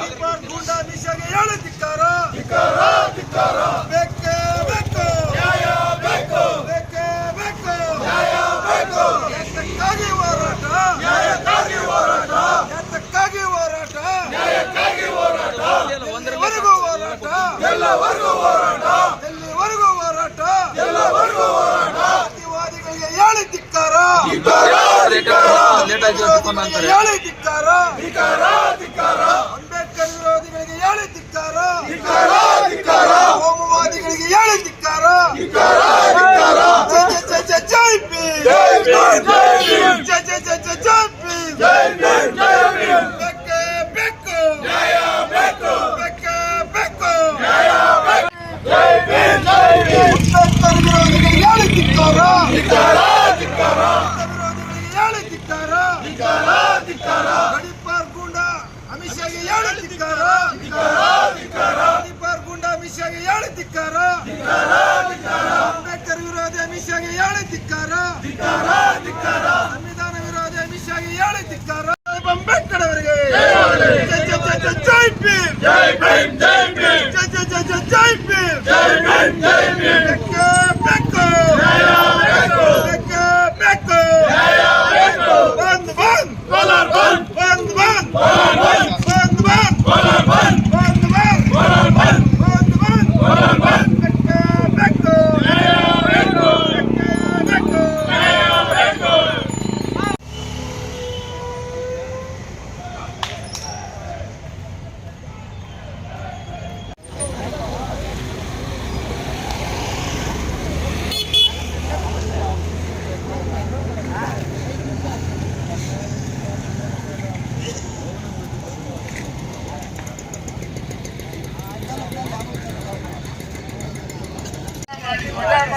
ಗಡಿಪಾರ್ ಗೂಂಡಾ ಮಿಷಗೆ ಹೇಳಿ ಧಿಕ್ಕಾರ. ಬೇಕೇ ಬೇಕು. ಬೇಕೇ. ಬೇಕು ಎತ್ತಕ್ಕಾಗಿ ಹೋರಾಟ. ಎತ್ತಕ್ಕಾಗಿ ಹೋರಾಟ. ಎಲ್ಲಿವರೆಗೂ ಹೋರಾಟ. ಎಲ್ಲವರೆಗೂ ಹೋರಾಟ. ಪ್ರತಿವಾದಿಗಳಿಗೆ ಹೇಳಿ ಧಿಕ್ಕಾರ. ಹೇಳಿ ಧಿಕ್ಕಾರ. ಅಂಬೇಡ್ಕರ್ ವಿರೋಧಿಗಳಿಗೆ ಹೇಳಿ ಧಿಕ್ಕಾರ. ಹೋಮವಾದಿಗಳಿಗೆ ಹೇಳಿ ಧಿಕ್ಕಾರ. ಜೈ ಜೈ ಜೈ ಜೈ ಜೈ ಜೈ ಜೈ ಜೈ ಜೈ ಜೈ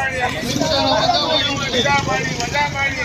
ಮಾಡಿ ವಜಾ ಮಾಡಿ ವಜಾ ಮಾಡಿ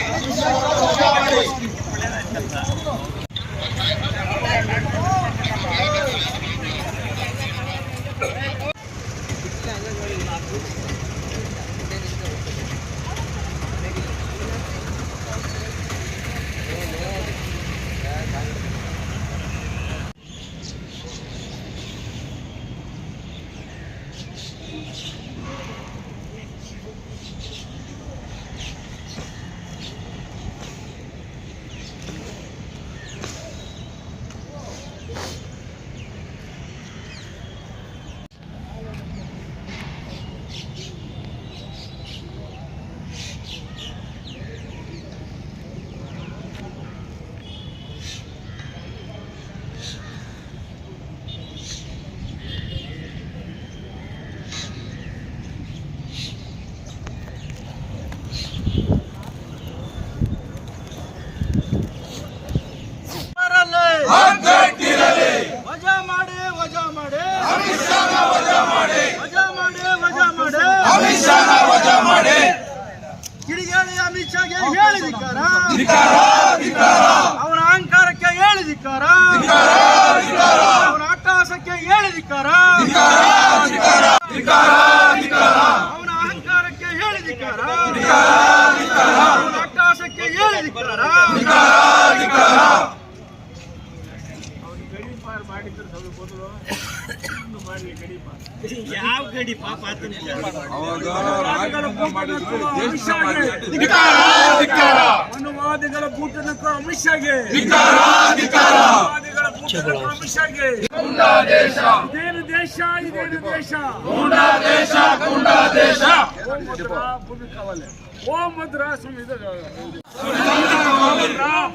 ಹೇಳಿದಿಕ್ಕಾರ? ಅವರ ಅಹಂಕಾರಕ್ಕೆ ಹೇಳಿದಿಕ್ಕಾರ? ಅವರ ಅಟ್ಟಹಾಸಕ್ಕೆ ಹೇಳಿದಿಕ್ಕಾರ? ಅವನ ಅಹಂಕಾರಕ್ಕೆ ಹೇಳಿದಿಕ್ಕಾರ? ಅವನ ಅಟ್ಟಹಾಸಕ್ಕೆ ಹೇಳಿದಿಕ್ಕಾರ? ಯಾವ ಗಡಿ ಪಾಪ ಮನುವಾದಿಗಳ ಕೂಟನಕ್ಕೂ ಅಮಿತ್ ಶಾಗೆ. ಅಮಿತ್ ಇದೇನು ದೇಶ ಇದೇನು ದೇಶ? ಓಂ ಮುದ್ರಾ ಭೂಮಿ ಮದ್ರ ಓಂ ಮುದ್ರಾ ಸಂವಿಧಾನ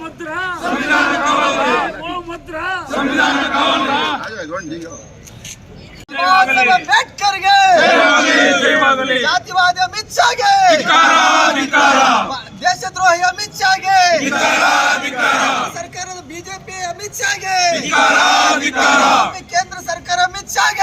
ಮುದ್ರಾ ಓಂ ಮುದ್ರಾ ಅಂಬೇಡ್ಕರ್ಗೆ ಜಾತಿವಾದಿ ಅಮಿತ್ ಶಾಗೆ ದೇಶದ್ರೋಹಿ ಅಮಿತ್ ಶಾಗೆ ಸರ್ಕಾರದ ಬಿಜೆಪಿ ಅಮಿತ್ ಶಾಗೆ ಕೇಂದ್ರ ಸರ್ಕಾರ ಅಮಿತ್ ಶಾಗೆ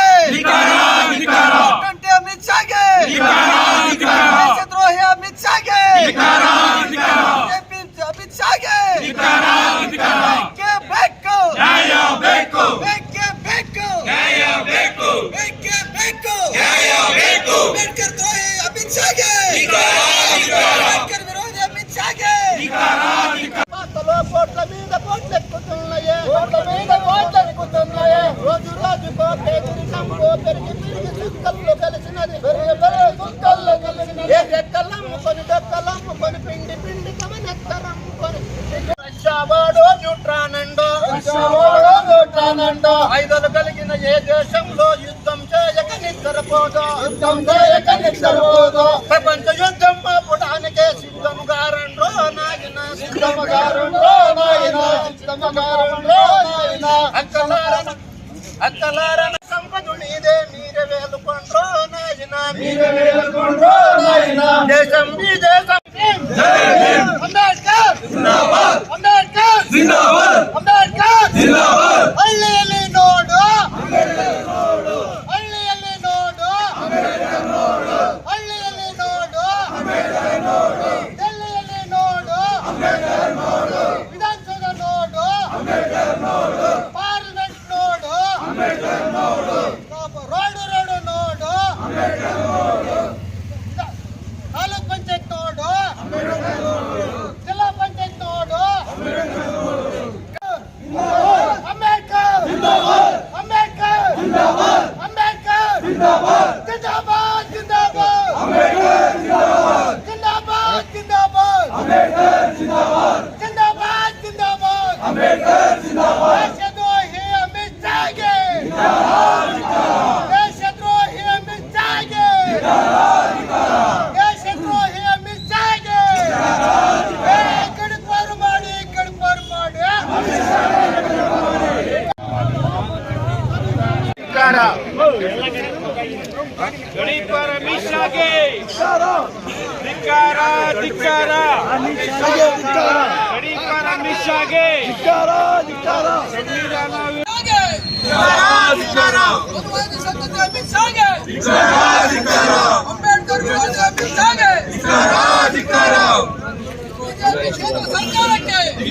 కోట్ల మీద కోట్ల మీద కోట్ల మీద సాగుతున్నాయి రోజు రోజుకో పేదరికంకో పెరిగి పెరిగి చుక్కల్లో కలిసినది. చుక్కల్లో కలిసినది ఏ డొక్కలమ్ముకొని పిండి పిండి కమనెత్తరమ్ముకొని రష్యావాడో న్యూట్రానండో రష్యావాడో న్యూట్రానండో ఐదలు కలిగిన ఏ దేశంలో యుద్ధం చేయక నిద్రపోదో. యుద్ధం చేయక నిద్రపోదో. सरकार ಮಾಡಿ ಗಡೀಪರ ಮಿಶ್ರಾಗೆ. ಧಿಕ್ಕಾರ ಧಿಕ್ಕಾರ. ಗಡೀಪರ ಮಿಶ್ರಾಗೆ. ಅಂಬೇಡ್ಕರ್ ಸರ್ಕಾರಕ್ಕೆ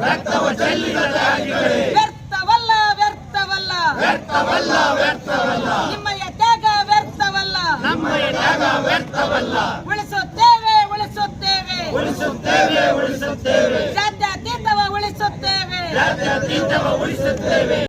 ರಕ್ತವ ಚೆಲ್ಲಿದ ತ್ಯಾಗಿಗಳೇ. ವ್ಯರ್ಥವಲ್ಲ ವ್ಯರ್ಥವಲ್ಲ ನಿಮ್ಮಯ ತ್ಯಾಗ ವ್ಯರ್ಥವಲ್ಲ ಉಳಿಸುತ್ತೇವೆ ಉಳಿಸುತ್ತೇವೆ. ಜಾತ್ಯತೀತವ ಉಳಿಸುತ್ತೇವೆ.